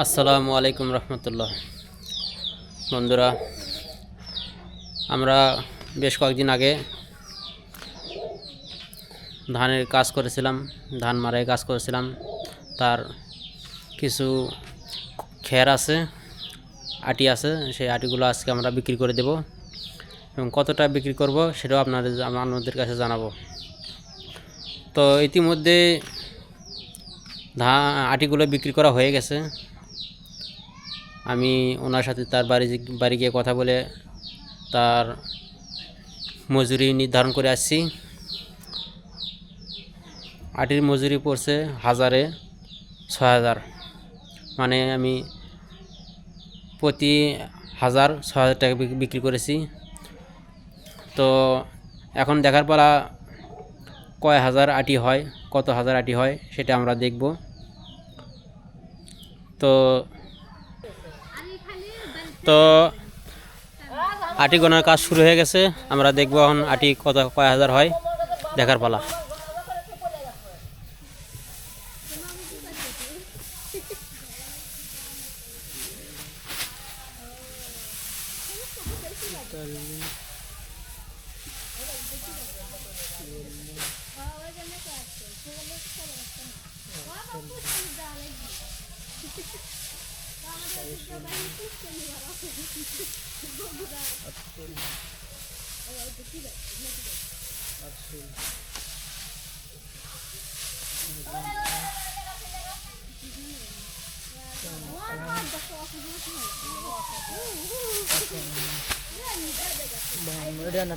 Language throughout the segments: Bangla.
আসসালামু আলাইকুম রহমতুল্লাহ। বন্ধুরা, আমরা বেশ কয়েকদিন আগে ধানের কাজ করেছিলাম, ধান মারাই কাজ করেছিলাম। তার কিছু খের আছে, আটি আছে, সেই আটিগুলো আজকে আমরা বিক্রি করে দেব। এবং কতটা বিক্রি করব সেটাও আপনাদের আপনাদের কাছে জানাব। তো ইতিমধ্যে ধান, আটিগুলো বিক্রি করা হয়ে গেছে। আমি ওনার সাথে তার বাড়ি বাড়ি গিয়ে কথা বলে তার মজুরি নির্ধারণ করে আসছি। আটির মজুরি পড়ছে হাজারে ছয় হাজার। মানে আমি প্রতি হাজার ছয় হাজার টাকা বিক্রি করেছি। তো এখন দেখার পালা কয় হাজার আটি হয়, কত হাজার আটি হয় সেটা আমরা দেখব। তো তো আটি গোনার কাজ শুরু হয়ে গেছে। আমরা দেখব এখন আটি কত, কয় হাজার হয় দেখার পালা। এটা না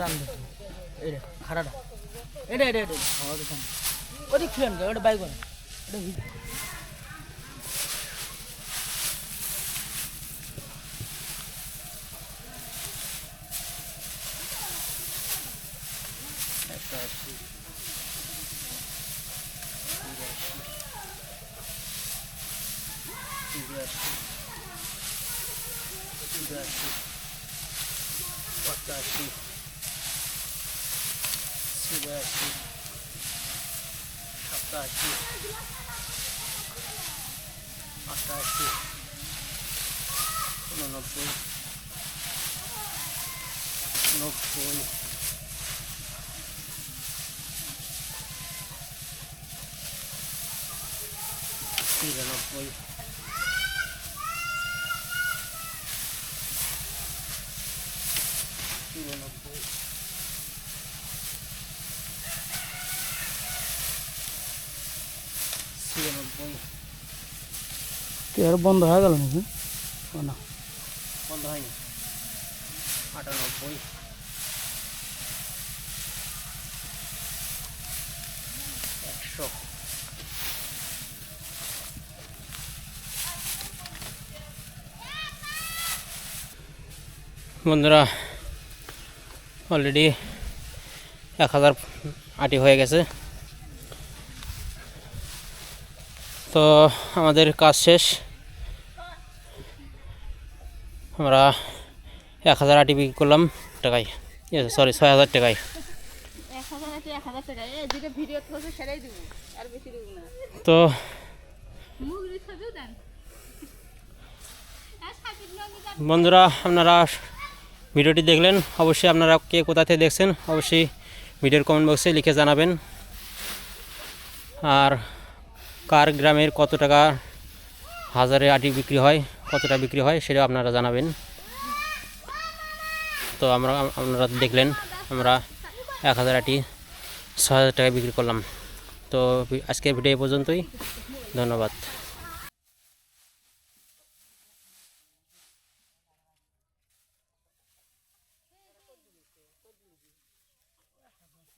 টান দিতে এটা খাড়াটা এটা এটা এটা হাওয়া Fantástico. Fantástico. Fantástico. Fantástico. Silvestre. Ataque. Ataque. Como é o nome foi? Novo foi. তিরানব্বই চুরানব্বই ছিয়ানব্বই আর বন্ধ হয়ে গেল নাকি? না বন্ধ হয়নি। আটানব্বই একশো। বন্ধুরা অলরেডি এক হাজার আটি হয়ে গেছে। তো আমাদের কাজ শেষ। আমরা এক হাজার আটি বিক্রি করলাম টাকায়। সরি ছয় হাজার টাকায়। তো নন্দী বন্ধুরা আপনারা ভিডিওটি দেখলেন, অবশ্যই আপনারা কে কোথা থেকে দেখছেন, অবশ্যই ভিডিওর কমেন্ট বক্সে লিখে জানাবেন। আর কার গ্রামের কত টাকা হাজারে আটি বিক্রি হয় কতটা বিক্রি হয়, সেটাও আপনারা জানাবেন। তো আমরা, আপনারা দেখলেন, আমরা এক হাজার আটি ছ হাজার টাকায় বিক্রি করলাম। তো আজকের ভিডিও পর্যন্তই, ধন্যবাদ।